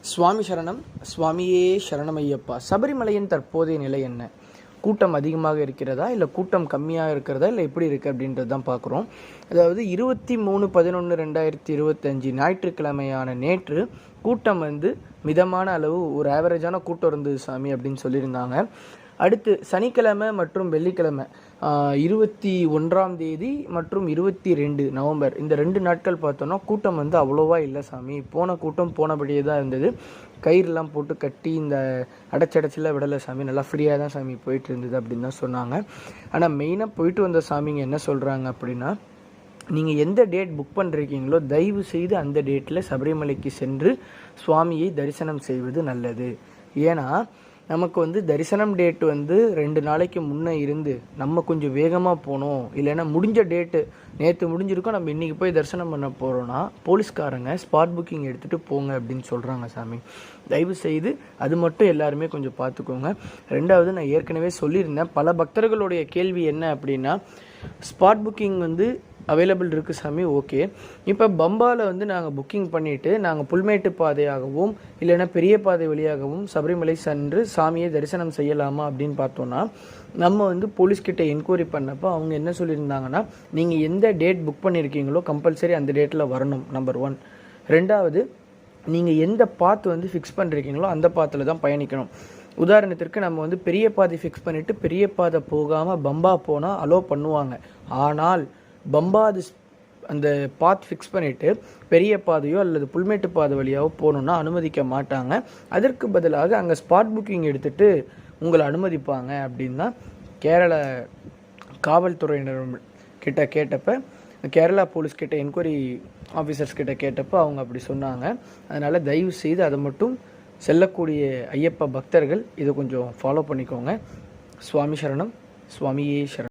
சுவாமி சரணம் சுவாமியே சரணமையப்பா. சபரிமலையின் தற்போதைய நிலை என்ன? கூட்டம் அதிகமாக இருக்கிறதா? இல்லை கூட்டம் கம்மியாக இருக்கிறதா? இல்லை எப்படி இருக்குது அப்படின்றது தான் பார்க்குறோம். அதாவது இருபத்தி மூணு பதினொன்று ரெண்டாயிரத்தி இருபத்தஞ்சி ஞாயிற்றுக்கிழமையான நேற்று கூட்டம் வந்து மிதமான அளவு ஒரு ஆவரேஜான கூட்டம் இருந்தது சாமி அப்படின்னு சொல்லியிருந்தாங்க. அடுத்து சனிக்கிழமை மற்றும் வெள்ளிக்கிழமை இருபத்தி ஒன்றாம் தேதி மற்றும் இருபத்தி ரெண்டு நவம்பர். இந்த ரெண்டு நாட்கள் பார்த்தோன்னா கூட்டம் வந்து அவ்வளோவா இல்லை சாமி. போன கூட்டம் போனபடியே தான் இருந்தது. கயிறுலாம் போட்டு கட்டி இந்த அடைச்சடைச்சில் விடலை சாமி. நல்லா ஃப்ரீயாக தான் சாமி போயிட்டு இருந்தது அப்படின்னு தான் சொன்னாங்க. ஆனால் மெயினாக போயிட்டு வந்த சாமிங்க என்ன சொல்கிறாங்க அப்படின்னா நீங்கள் எந்த டேட் புக் பண்ணிருக்கீங்களோ தயவு செய்து அந்த டேட்டில் சபரிமலைக்கு சென்று சுவாமியை தரிசனம் செய்வது நல்லது. ஏன்னா நமக்கு வந்து தரிசனம் டேட் வந்து ரெண்டு நாளைக்கு முன்னே இருந்து நம்ம கொஞ்சம் வேகமாக போனோம். இல்லைன்னா முடிஞ்ச டேட்டு நேற்று முடிஞ்சிருக்கோம் நம்ம இன்றைக்கி போய் தரிசனம் பண்ண போகிறோன்னா போலீஸ்காரங்க ஸ்பாட் புக்கிங் எடுத்துகிட்டு போங்க அப்படின்னு சொல்கிறாங்க சாமி. தயவு செய்து அது மட்டும் எல்லாருமே கொஞ்சம் பார்த்துக்கோங்க ரெண்டாவது நான் ஏற்கனவே சொல்லியிருந்தேன் பல பக்தர்களுடைய கேள்வி என்ன அப்படின்னா ஸ்பாட் புக்கிங் வந்து அவைலபிள் இருக்குது சாமி ஓகே இப்போ பம்பாவில் வந்து நாங்கள் புக்கிங் பண்ணிவிட்டு நாங்கள் புல்மேட்டு பாதையாகவும் இல்லைன்னா பெரிய பாதை வழியாகவும் சபரிமலை சென்று சாமியை தரிசனம் செய்யலாமா அப்படின்னு பார்த்தோன்னா நம்ம வந்து போலீஸ்கிட்ட என்கொயரி பண்ணப்போ அவங்க என்ன சொல்லியிருந்தாங்கன்னா நீங்கள் எந்த டேட் புக் பண்ணியிருக்கீங்களோ கம்பல்சரி அந்த டேட்டில் வரணும் நம்பர் ஒன் ரெண்டாவது நீங்கள் எந்த பாத் வந்து ஃபிக்ஸ் பண்ணிருக்கீங்களோ அந்த பாத்தில் தான் பயணிக்கணும். உதாரணத்திற்கு நம்ம வந்து பெரிய பாதை ஃபிக்ஸ் பண்ணிவிட்டு பெரிய பாதை போகாமல் பம்பா போனால் அலோ பண்ணுவாங்க. ஆனால் பம்பாது அந்த பாத் ஃபிக்ஸ் பண்ணிவிட்டு பெரிய பாதையோ அல்லது புல்மேட்டு பாதை வழியாவோ போகணுன்னா அனுமதிக்க மாட்டாங்க. அதற்கு பதிலாக அங்கே ஸ்பாட் புக்கிங் எடுத்துகிட்டு உங்களை அனுமதிப்பாங்க அப்படின்னா கேரள காவல்துறையினர் கிட்ட கேட்டப்ப கேரளா போலீஸ் கிட்ட என்கொயரி ஆஃபீஸர்ஸ் கிட்ட கேட்டப்போ அவங்க அப்படி சொன்னாங்க. அதனால் தயவு செய்து அதை மட்டும் செல்லக்கூடிய ஐயப்ப பக்தர்கள் இதை கொஞ்சம் ஃபாலோ பண்ணிக்கோங்க. சுவாமி சரணம் சுவாமியே சரணம்.